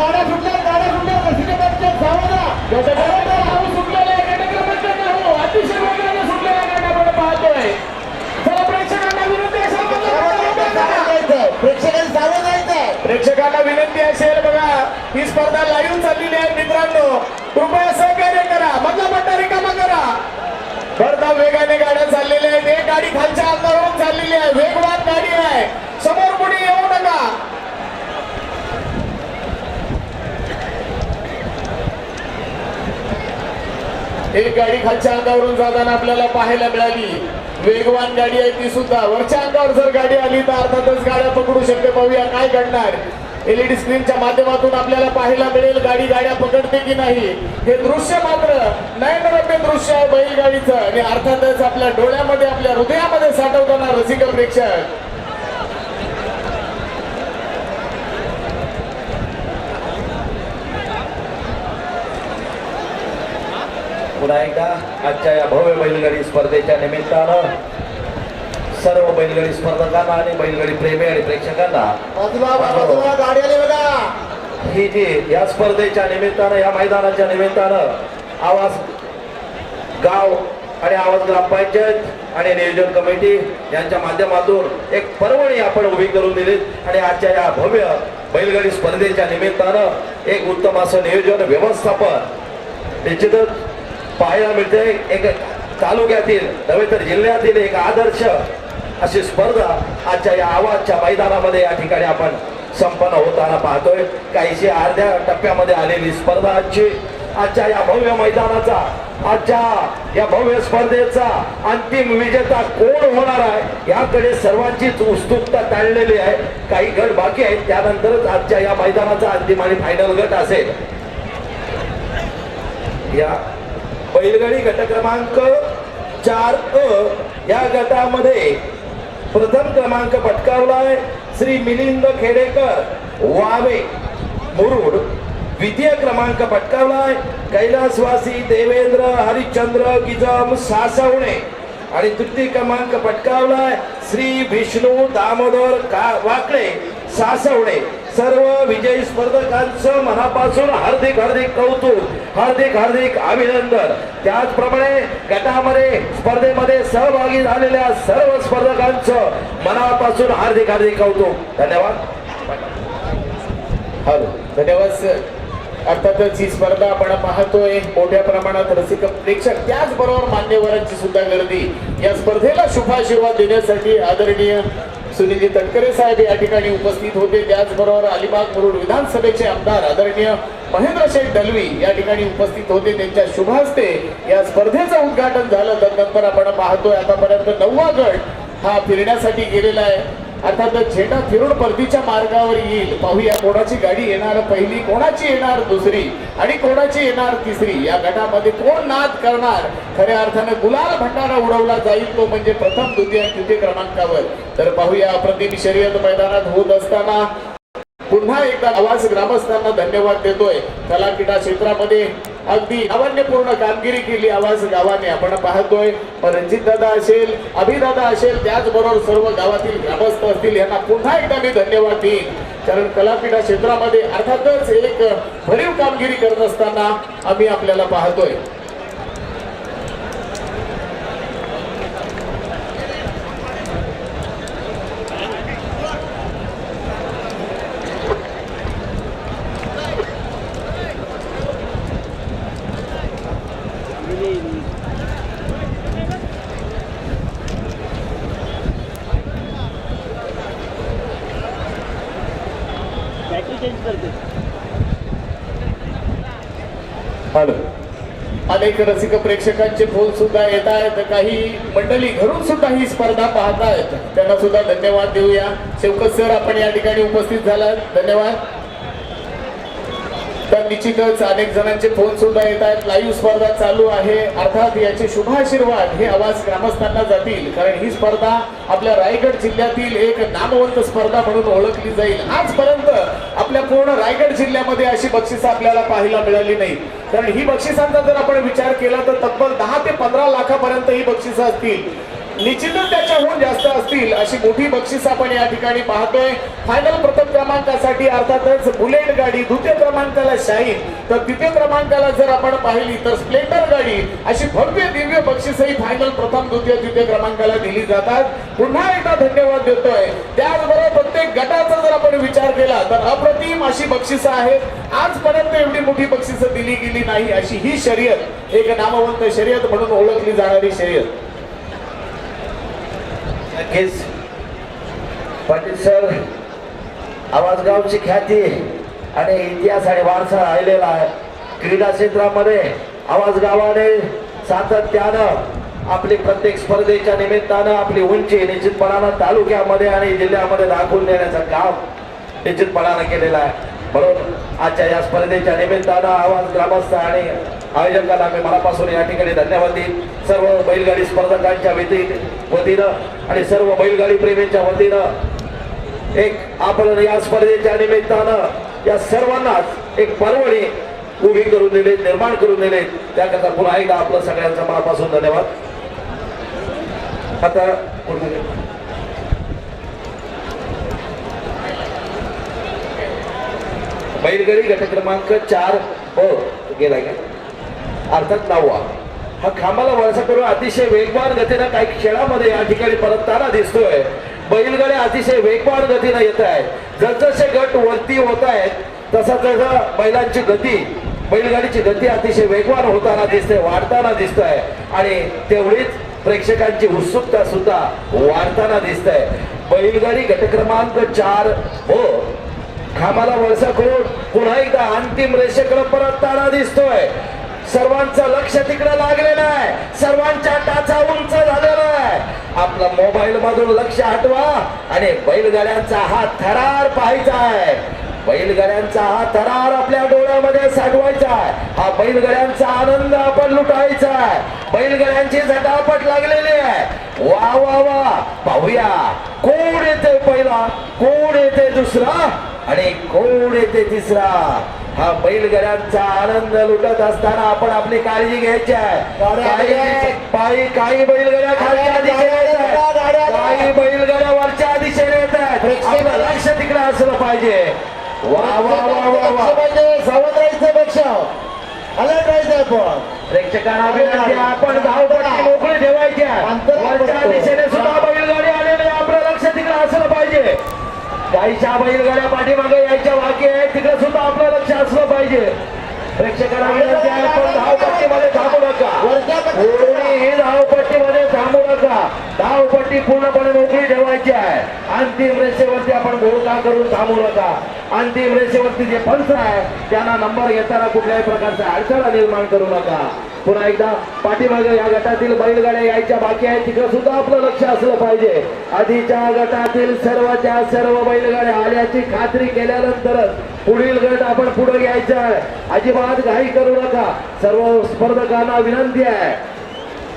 गाड्या सुटल्या गाड्या सुटल्या रसिके बच्चे सावधा गटक्रमांक हा सुटलेला आहे नऊ अतिशय वेगाने सुटलेला गट आपण पाहतोय. चला प्रेक्षकांना विनंती असेल प्रेक्षकांनी सावध राहायचंय प्रेक्षकांना विनंती असेल बघा. ही स्पर्धा लाईव्ह चाललेली आहे मित्रांनो. कृपया सहकार्य करा. मधला पट्टा रिकामा करा. स्पर्धा वेगाने गाड्या चाललेल्या आहेत. एक गाडी खालच्या अंगावरून चाललेली आहे. वेगवान गाडी आहे समोर कोणी येऊ नका एक गाडी खालच्या अंगावरून जाताना आपल्याला पाहायला मिळाली. वेगवान गाडी आहे ती सुद्धा. वरच्या अंगावर जर गाडी आली तर अर्थातच गाड्या पकडू शकते. पाहूया काय घडणार. एलईडी स्क्रीनच्या माध्यमातून आपल्याला पाहायला मिळेल गाडी गाड्या पकडते की नाही. हे दृश्य मात्र नयनरम्य दृश्य आहे बैलगाडीचं. आणि अर्थातच आपल्या डोळ्यामध्ये आपल्या हृदयामध्ये साठवताना रसिक प्रेक्षक. पुन्हा एकदा आजच्या या भव्य बैलगाडी स्पर्धेच्या निमित्तानं सर्व बैलगाडी स्पर्धकांना आणि बैलगाडी प्रेमी आणि प्रेक्षकांना ही जी या स्पर्धेच्या निमित्तानं या मैदानाच्या निमित्तानं आवाज गाव आणि आवाज ग्रामपंचायत आणि नियोजन कमिटी यांच्या माध्यमातून एक पर्वणी आपण उभी करून दिली आणि आजच्या या भव्य बैलगाडी स्पर्धेच्या निमित्तानं एक उत्तम असं नियोजन व्यवस्थापन निश्चितच पाहायला मिळते. एक तालुक्यातील नव्हे तर जिल्ह्यातील एक आदर्श अशी स्पर्धा आजच्या या आवाजच्या मैदानामध्ये या ठिकाणी आपण संपन्न होताना पाहतोय. काहीशी अर्ध्या टप्प्यामध्ये आलेली स्पर्धा आजची. आजच्या या भव्य मैदानाचा आजच्या या भव्य स्पर्धेचा अंतिम विजेता कोण होणार आहे? याकडे सर्वांचीच उत्सुकता ताणलेली आहे. काही गट बाकी आहेत. त्यानंतरच आजच्या या मैदानाचा अंतिम आणि फायनल गट असेल. या बैलगाडी गट क्रमांक चार अ. या गटामध्ये प्रथम क्रमांक पटकावलाय श्री मिलिंद खेडेकर. वावे मुरुड. द्वितीय क्रमांक पटकावलाय कैलासवासी देवेंद्र हरिश्चंद्र गिजम सासवणे. आणि तृतीय क्रमांक पटकावलाय श्री विष्णू दामोदर का वाकडे सासवणे. सर्व विजयी स्पर्धकांचं मनापासून हार्दिक हार्दिक कौतुक. हार्दिक हार्दिक अभिनंदन. त्याचप्रमाणे गटामध्ये स्पर्धेमध्ये सहभागी झालेल्या सर्व स्पर्धकांचं मनापासून हार्दिक हार्दिक कौतुक. धन्यवाद. हॅलो. धन्यवाद सर. अर्थातच ही स्पर्धा आपण पाहतोय. मोठ्या प्रमाणात रसिक प्रेक्षक त्याचबरोबर मान्यवरांची सुद्धा गर्दी. या स्पर्धेला शुभाशीर्वाद देण्यासाठी आदरणीय सुनीलजी तटकरे साहेब या ठिकाणी उपस्थित होते. त्याचबरोबर अलिबाग मुरुड विधानसभेचे आमदार आदरणीय महेंद्र शेठ दलवी या ठिकाणी उपस्थित होते. त्यांच्या शुभ हस्ते या स्पर्धेचं उद्घाटन झालं. तर नंतर आपण पाहतोय आतापर्यंत नववा गट हा फिरण्यासाठी गेलेला आहे. अर्थातच झेंडा फिरून परतीच्या मार्गावर येईल. पाहूया कोणाची गाडी येणार पहिली कोणाची येणार दुसरी आणि कोणाची येणार तिसरी. या गटामध्ये कोण नाद करणार? खऱ्या अर्थाने गुलाल भंडारा उडवला जाईल तो म्हणजे प्रथम द्वितीय तृतीय क्रमांकावर. तर पाहूया अप्रतिम शर्यत मैदानात होत असताना पुन्हा एकदा आवाज ग्रामस्थांना धन्यवाद देतोय. कला क्रीडा क्षेत्रामध्ये अगदी नावन्यपूर्ण कामगिरी केली. आवाज गावाने आपण पाहतोय. रणजित दादा असेल अभिदादा असेल त्याचबरोबर सर्व गावातील ग्रामस्थ असतील यांना पुन्हा एकदा मी धन्यवाद देईन. कारण कलापीठा क्षेत्रामध्ये अर्थातच एक भरीव कामगिरी करत असताना आम्ही आपल्याला पाहतोय. चेंज करते. अनेक रसिक प्रेक्षकांचे फोन सुद्धा येत आहेत. काही मंडळी घरून सुद्धा ही स्पर्धा पाहत आहेत त्यांना सुद्धा धन्यवाद देऊया. शेवकत सर आपण या ठिकाणी उपस्थित झालात. धन्यवाद. तर निश्चितच अनेक जणांचे फोन सुद्धा येत आहेत. लाईव्ह स्पर्धा चालू आहे. अर्थात याचे शुभाशीर्वाद हे आवाज ग्रामस्थांना जातील. कारण ही स्पर्धा आपल्या रायगड जिल्ह्यातील एक नामवंत स्पर्धा म्हणून ओळखली जाईल. आजपर्यंत आपल्या पूर्ण रायगड जिल्ह्यामध्ये अशी बक्षिसं आपल्याला पाहायला मिळाली नाही. कारण ही बक्षिसांचा जर आपण विचार केला तर तब्बल दहा ते पंधरा लाखापर्यंत ही बक्षिसं असतील. निश्चितच त्याच्याहून जास्त असतील अशी मोठी बक्षीस आपण या ठिकाणी पाहतोय. फायनल प्रथम क्रमांकासाठी अर्थातच बुलेट गाडी द्वितीय क्रमांकाला शाहीन. तर तृतीय क्रमांकाला जर आपण पाहिली तर स्प्लेंडर गाडी अशी भव्य दिव्य बक्षीसही फायनल प्रथम द्वितीय तृतीय क्रमांकाला दिली जातात. पुन्हा एकदा धन्यवाद देतोय. त्याचबरोबर प्रत्येक गटात जर आपण विचार केला तर अप्रतिम अशी बक्षिसं आहेत. आजपर्यंत एवढी मोठी बक्षिसं दिली गेली नाही अशी ही शर्यत एक नामवंत शर्यत म्हणून ओळखली जाणारी शर्यत. नक्कीच. पाटील सर आवाजगावची ख्याती आणि इतिहास आणि वारसा राहिलेला आहे. क्रीडा क्षेत्रामध्ये आवाजगावाने सातत्यानं आपली प्रत्येक स्पर्धेच्या निमित्तानं आपली उंची निश्चितपणानं तालुक्यामध्ये आणि जिल्ह्यामध्ये दाखवून देण्याचं काम निश्चितपणानं केलेला आहे. म्हणून आजच्या या स्पर्धेच्या निमित्तानं आवाज ग्रामस्थ आणि आयोजकांना मी मनापासून या ठिकाणी धन्यवाद देईन. सर्व बैलगाडी स्पर्धकांच्या वती वतीनं आणि सर्व बैलगाडी प्रेमींच्या वतीनं एक आपण या स्पर्धेच्या निमित्तानं या सर्वांनाच एक पर्वणी उभी करून दिले निर्माण करून दिले त्याकरता पुन्हा एकदा आपलं सगळ्यांचा मनापासून धन्यवाद. आता बैलगाडी गट क्रमांक चार हो गेलाय का? अर्थात नववा. हा खांबाला वळसा करून अतिशय वेगवान गतीनं काही खेळामध्ये या ठिकाणी परतताना दिसतोय. बैलगाड्या अतिशय वेगवान गतीनं येत आहेत जसजसे गट वरती होत आहेत तसा तसा बैलांची गती बैलगाडीची गती अतिशय वेगवान होताना दिसते वाढताना दिसत आहे आणि तेवढीच प्रेक्षकांची उत्सुकता सुद्धा वाढताना दिसत आहे बैलगाडी गट क्रमांक चार हो खामाला वळसा करून पुन्हा एकदा अंतिम रेषेकडे परतताना दिसतोय. सर्वांचं लक्ष तिकडे लागलेलं आहे. सर्वांच्या टाचा उंच झालेला आहे. आपला मोबाईल मधून लक्ष हटवा आणि बैलगाड्यांचा हा थरार पाहायचा आहे. बैलगाड्यांचा हा थरार आपल्या डोळ्यामध्ये साठवायचा आहे. हा बैलगाड्यांचा आनंद आपण लुटायचा आहे. बैलगाड्यांची झटापट लागलेली आहे. वा वा वा. पाहूया. कोण येते पहिला? कोण येते दुसरा? आणि कोण येते तिसरा? हा बैलगाड्यांचा आनंद लुटत असताना आपण आपली काळजी घ्यायची आहे. काही. काही बैलगाड्या खालच्या दिशेने येत आहेत. काही बैलगाड्या वरच्या दिशेने येत आहेत. आपलं लक्ष तिकडे असलं पाहिजे. वा वा वा वा वा. सावध राहायचं पेक्षा अलर्ट राहायचं आपण. प्रेक्षकांना आहे, आपण धावपट्टी मोकळी ठेवायची वरच्या. दिशेने सुद्धा बैलगाडी आलेली. आपलं लक्ष तिकडे असलं पाहिजे. गाईच्या बैलगाड्या पाठीमागे यायच्या वाकी आहे तिकडे सुद्धा आपलं लक्ष असलं पाहिजे. प्रेक्षकांना विनंती आहे धावपट्टीमध्ये थांबू नका. धावपट्टीमध्ये थांबू नका. धावपट्टी आहे अंतिम रेषेवरती आपण गोळका करून थांबू नका अंतिम रेषेवरती जे पंच आहे त्यांना नंबर घेताना कुठल्याही प्रकारचा अडथळा निर्माण करू नका. पुन्हा एकदा पाठीमागे या गटातील बैलगाड्या यायच्या बाकी आहेत. तिकडे सुद्धा आपलं लक्ष असलं पाहिजे. आधीच्या गटातील सर्वच्या सर्व बैलगाड्या आल्याची खात्री केल्यानंतरच पुढील गट आपण पुढे घ्यायचा आहे. अजिबात घाई करू नका. सर्व स्पर्धकांना विनंती आहे.